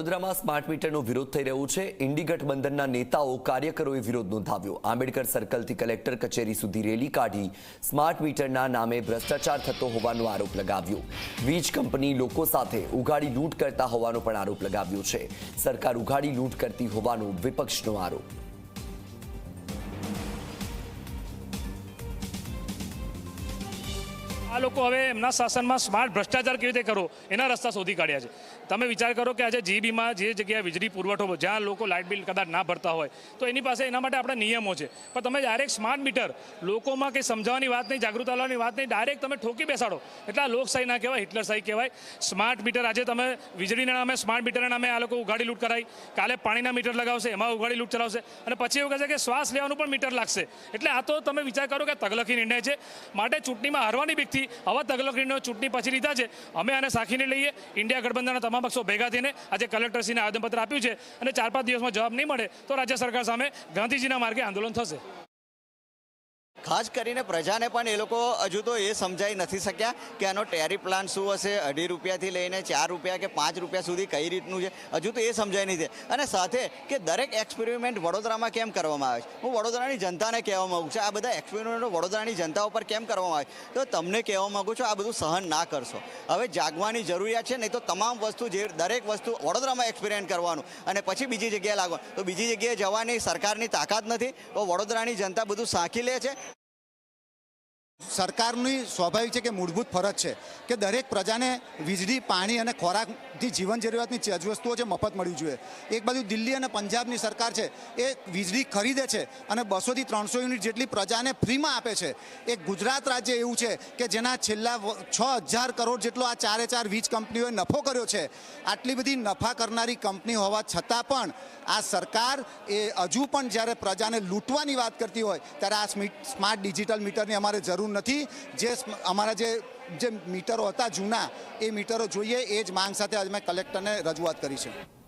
વડોદરામાં સ્માર્ટ મીટરનો વિરોધ થઈ રહ્યો છે. ઇન્ડી ગઠબંધનના નેતાઓ કાર્યકરોએ વિરોધ નોંધાવ્યો. આંબેડકર સર્કલથી કલેક્ટર કચેરી સુધી રેલી કાઢી સ્માર્ટ મીટરના નામે ભ્રષ્ટાચાર થતો હોવાનો આરોપ લગાવ્યો. વીજ કંપની લોકો સાથે ઉઘાડી લૂંટ કરતા હોવાનો પણ આરોપ લગાવ્યો છે. સરકાર ઉઘાડી લૂંટ કરતી હોવાનો વિપક્ષનો આરોપ. આ લોકો હવે એમના શાસનમાં સ્માર્ટ ભ્રષ્ટાચાર કેવી રીતે કરો એના રસ્તા શોધી કાઢ્યા છે. તમે વિચાર કરો કે આજે જીબીમાં જે જગ્યાએ વીજળી પુરવઠો જ્યાં લોકો લાઇટ બિલ કદાચ ના ભરતા હોય, તો એની પાસે એના માટે આપણા નિયમો છે. પણ તમે ડાયરેક્ટ સ્માર્ટ મીટર લોકોમાં કંઈ સમજાવવાની વાત નહીં જાગૃત આવવાની વાત નહીં ડાયરેક્ટ તમે ઠોકી બેસાડો. એટલે આ લોકશાહી ના કહેવાય હિટલરશાહી કહેવાય. સ્માર્ટ મીટર આજે તમે વીજળીના નામે સ્માર્ટ મીટરના નામે આ લોકો ઉઘાડી લૂંટ કરાવી કાલે પાણીના મીટર લગાવશે, એમાં ઉઘાડી લૂંટ ચલાવશે. અને પછી એવું કહેશે કે શ્વાસ લેવાનું પણ મીટર લાગશે. એટલે આ તો તમે વિચાર કરો કે તગલખી નિર્ણય છે. માટે ચૂંટણીમાં હારવાની બીકથી આવા તગલકડીનો ચૂંટણી પછી લીધા છે. અમે આને સાખીને લઈએ. ઇન્ડિયા ગઠબંધનના તમામ પક્ષો ભેગા થઈને આજે કલેક્ટરશ્રીને આવેદનપત્ર આપ્યું છે અને ચાર પાંચ દિવસમાં જવાબ નહીં મળે તો રાજ્ય સરકાર સામે ગાંધીજીના માર્ગે આંદોલન થશે. ખાસ કરીને પ્રજાને પણ એ લોકો હજુ તો એ સમજાઈ નથી શક્યા કે આનો ટેરિફ પ્લાન શું હશે, અઢી રૂપિયાથી લઈને ચાર રૂપિયા કે પાંચ રૂપિયા સુધી કઈ રીતનું છે. હજુ તો એ સમજાઈ નથી. અને સાથે કે દરેક એક્સપેરિમેન્ટ વડોદરામાં કેમ કરવામાં આવે છે? હું વડોદરાની જનતાને કહેવા માગું છું, આ બધા એક્સપેરિમેન્ટો વડોદરાની જનતા ઉપર કેમ કરવામાં આવે તો તમને કહેવા માગું છું, આ બધું સહન ના કરશો. હવે જાગવાની જરૂરિયાત છે, નહીં તો તમામ વસ્તુ જે દરેક વસ્તુ વડોદરામાં એક્સપેરિમેન્ટ કરવાનું અને પછી બીજી જગ્યાએ લાગવાનું. તો બીજી જગ્યાએ જવાની સરકારની તાકાત નથી, તો વડોદરાની જનતા બધું સાંકી લે છે. સરકારની સ્વાભાવિક છે કે મૂળભૂત ફરજ છે કે દરેક પ્રજાને વીજળી પાણી અને ખોરાકથી જીવન જરૂરિયાતની ચીજવસ્તુઓ છે, મફત મળવી જોઈએ. એક બાજુ દિલ્હી અને પંજાબની સરકાર છે, એ વીજળી ખરીદે છે અને બસોથી ત્રણસો યુનિટ જેટલી પ્રજાને ફ્રીમાં આપે છે. એક ગુજરાત રાજ્ય એવું છે કે જેના છેલ્લા છ હજાર કરોડ જેટલો આ ચારે ચાર વીજ કંપનીઓએ નફો કર્યો છે. આટલી બધી નફા કરનારી કંપની હોવા છતાં પણ આ સરકાર એ હજુ પણ જ્યારે પ્રજાને લૂંટવાની વાત કરતી હોય, ત્યારે આ સ્માર્ટ ડિજિટલ મીટરની અમારે જરૂર નથી. જે અમારા જે જે મીટરો હતા જૂના, એ મીટરો જોઈએ, એ જ માંગ સાથે આજે મેં કલેક્ટરને રજૂઆત કરી છે.